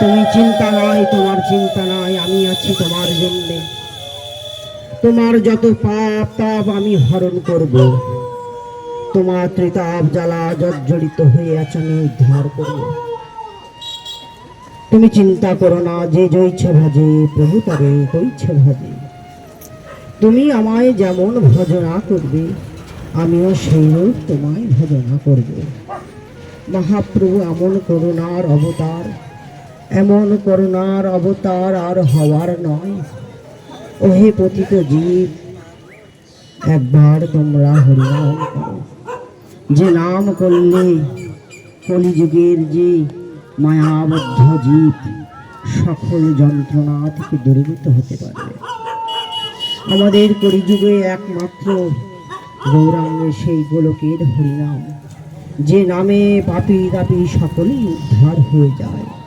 তুমি চিন্তা নাই, তোমার চিন্তা নাই, আমি আছি তোমার জন্যে। তোমার যত পাপ, তাপ আমি হরণ করব। তোমার ত্রিতাপ জ্বালা জর্জরিত হয়ে আছে, আমি উদ্ধার করব। তুমি চিন্তা করো না, যে জয়ছে ভাজে, প্রভু তবে হইছে ভাজে। তুমি আমায় যেমন ভজনা করবে, আমিও সেই রূপ তোমায় ভজনা করব। মহাপ্রভু এমন করুণার অবতার এমন করুণার অবতার আর হওয়ার নয়। ওহে পতিত জীব, একবার তোমরা হরিনাম করো। যে নাম করলে কলিযুগের যে মায়াবদ্ধ জীব, সকল যন্ত্রণা থেকে দূরীভূত হতে পারবে। আমাদের কলিযুগে একমাত্র গৌরাঙ্গে সেই গোলকের হরিনাম, যে নামে পাপি তাপি সকলেই উদ্ধার হয়ে যায়।